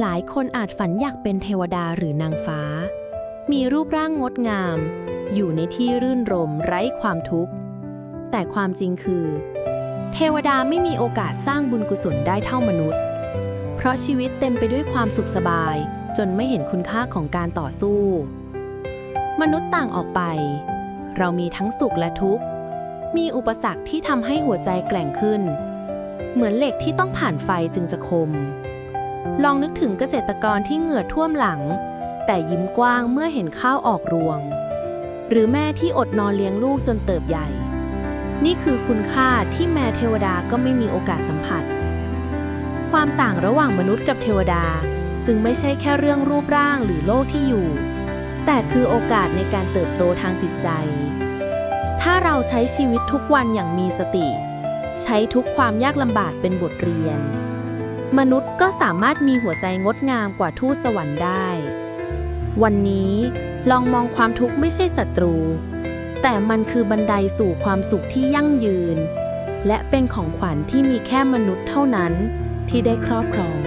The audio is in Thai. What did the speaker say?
หลายคนอาจฝันอยากเป็นเทวดาหรือนางฟ้า มีรูปร่างงดงาม อยู่ในที่รื่นรมไร้ความทุกข์ แต่ความจริงคือ เทวดาไม่มีโอกาสสร้างบุญกุศลได้เท่ามนุษย์ เพราะชีวิตเต็มไปด้วยความสุขสบาย จนไม่เห็นคุณค่าของการต่อสู้ มนุษย์ต่างออกไป เรามีทั้งสุขและทุกข์ มีอุปสรรคที่ทำให้หัวใจแกร่งขึ้น เหมือนเหล็กที่ต้องผ่านไฟจึงจะคม ลองนึกถึงเกษตรกรที่เหงื่อท่วมหลัง แต่ยิ้มกว้างเมื่อเห็นข้าวออกรวง หรือแม่ที่อดนอนเลี้ยงลูกจนเติบใหญ่ นี่คือคุณค่าที่แม่เทวดาก็ไม่มีโอกาสสัมผัส ความต่างระหว่างมนุษย์กับเทวดาจึงไม่ใช่แค่เรื่องรูปร่างหรือโลกที่อยู่ แต่คือโอกาสในการเติบโตทางจิตใจ ถ้าเราใช้ชีวิตทุกวันอย่างมีสติ ใช้ทุกความยากลำบากเป็นบทเรียน มนุษย์ก็สามารถมีหัวใจงดงามกว่าทูตสวรรค์ได้ วันนี้ลองมองความทุกข์ไม่ใช่ศัตรู แต่มันคือบันไดสู่ความสุขที่ยั่งยืน และเป็นของขวัญที่มีแค่มนุษย์เท่านั้นที่ได้ครอบครอง